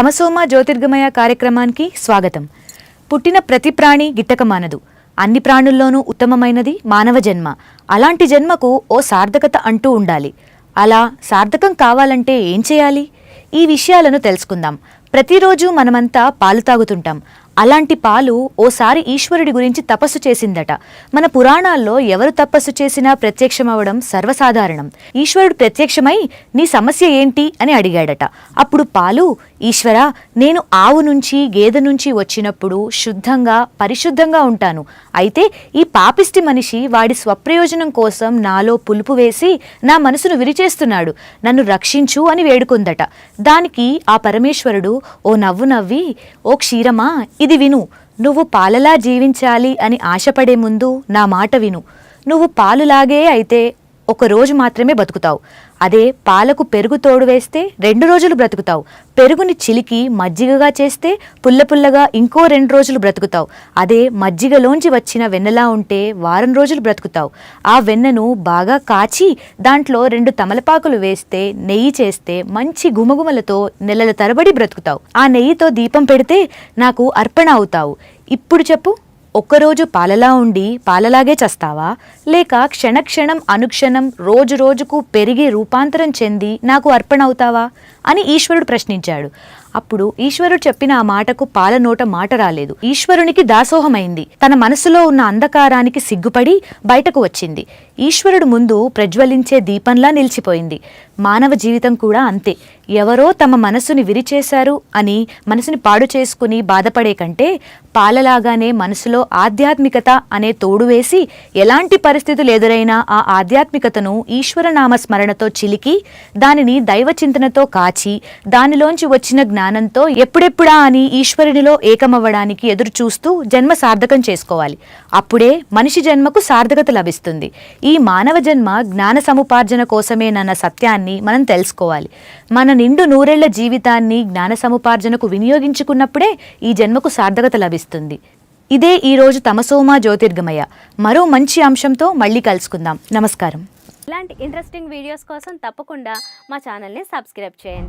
తమసోమ జ్యోతిర్గమయ కార్యక్రమానికి స్వాగతం. పుట్టిన ప్రతి ప్రాణి గిట్టక మానదు అన్ని ప్రాణుల్లోనూ ఉత్తమమైనది మానవ జన్మ. అలాంటి జన్మకు ఓ సార్థకత అంటూ ఉండాలి. అలా సార్థకం కావాలంటే ఏం చేయాలి? ఈ విషయాలను తెలుసుకుందాం. ప్రతిరోజు మనమంతా పాలు తాగుతుంటాం. అలాంటి పాలు ఓసారి ఈశ్వరుడి గురించి తపస్సు చేసిందట. మన పురాణాల్లో ఎవరు తపస్సు చేసినా ప్రత్యక్షమవడం సర్వసాధారణం. ఈశ్వరుడు ప్రత్యక్షమై నీ సమస్య ఏంటి? అని అడిగాడట. అప్పుడు పాలు ఈశ్వర నేను ఆవు నుంచి గేదె నుంచి వచ్చినప్పుడు శుద్ధంగా పరిశుద్ధంగా ఉంటాను. అయితే ఈ పాపిష్టి మనిషి వాడి స్వప్రయోజనం కోసం నాలో పులుపు వేసి నా మనసును విరిచేస్తున్నాడు. నన్ను రక్షించు అని వేడుకుందట. దానికి ఆ పరమేశ్వరుడు ఓ నవ్వు నవ్వి ఓ క్షీరమా ఇది విను. నువ్వు పాలలా జీవించాలి అని ఆశపడే ముందు నా మాట విను. నువ్వు పాలులాగే అయితే ఒక రోజు మాత్రమే బతుకుతావు. అదే పాలకు పెరుగు తోడు వేస్తే రెండు రోజులు బ్రతుకుతావు. పెరుగుని చిలికి మజ్జిగగా చేస్తే పుల్ల పుల్లగా ఇంకో రెండు రోజులు బ్రతుకుతావు. అదే మజ్జిగలోంచి వచ్చిన వెన్నలా ఉంటే వారం రోజులు బ్రతుకుతావు. ఆ వెన్నను బాగా కాచి దాంట్లో రెండు తమలపాకులు వేస్తే నెయ్యి చేస్తే మంచి గుమగుమలతో నెలల తరబడి బ్రతుకుతావు. ఆ నెయ్యితో దీపం పెడితే నాకు అర్పణ అవుతావు. ఇప్పుడు చెప్పు. ఒక్కరోజు పాలలా ఉండి పాలలాగే చస్తావా? లేక క్షణక్షణం అనుక్షణం రోజు రోజుకు పెరిగి రూపాంతరం చెంది నాకు అర్పణ అవుతావా అని ఈశ్వరుడు ప్రశ్నించాడు. అప్పుడు ఈశ్వరుడు చెప్పిన ఆ మాటకు పాల నోట మాట రాలేదు. ఈశ్వరునికి దాసోహమైంది. తన మనసులో ఉన్న అంధకారానికి సిగ్గుపడి బయటకు వచ్చింది. ఈశ్వరుడు ముందు ప్రజ్వలించే దీపంలా నిలిచిపోయింది. మానవ జీవితం కూడా అంతే. ఎవరో తమ మనసుని విరిచేశారు అని మనసుని పాడు చేసుకుని బాధపడే కంటే పాలలాగానే మనసులో ఆధ్యాత్మికత అనే తోడు వేసి ఎలాంటి పరిస్థితులు ఎదురైనా ఆ ఆధ్యాత్మికతను ఈశ్వరనామ స్మరణతో చిలికి దానిని దైవ చింతనతో కాచి దానిలోంచి వచ్చిన జ్ఞానంతో ఎప్పుడెప్పుడా అని ఈశ్వరునిలో ఏకమవ్వడానికి ఎదురు చూస్తూ జన్మ సార్థకం చేసుకోవాలి. అప్పుడే మనిషి జన్మకు సార్థకత లభిస్తుంది. ఈ మానవ జన్మ జ్ఞాన సముపార్జన కోసమేనన్న సత్యాన్ని మనం తెలుసుకోవాలి. మన నిండు నూరేళ్ళ జీవితాన్ని జ్ఞాన సముపార్జనకు వినియోగించుకున్నప్పుడే ఈ జన్మకు సార్థకత లభిస్తుంది. ఇదే ఈరోజు తమసోమా జ్యోతిర్గమయ. మరో మంచి అంశంతో మళ్ళీ కలుసుకుందాం. నమస్కారం. ఇలాంటి ఇంట్రెస్టింగ్ వీడియోస్ కోసం తప్పకుండా మా ఛానల్ని సబ్స్క్రైబ్ చేయండి.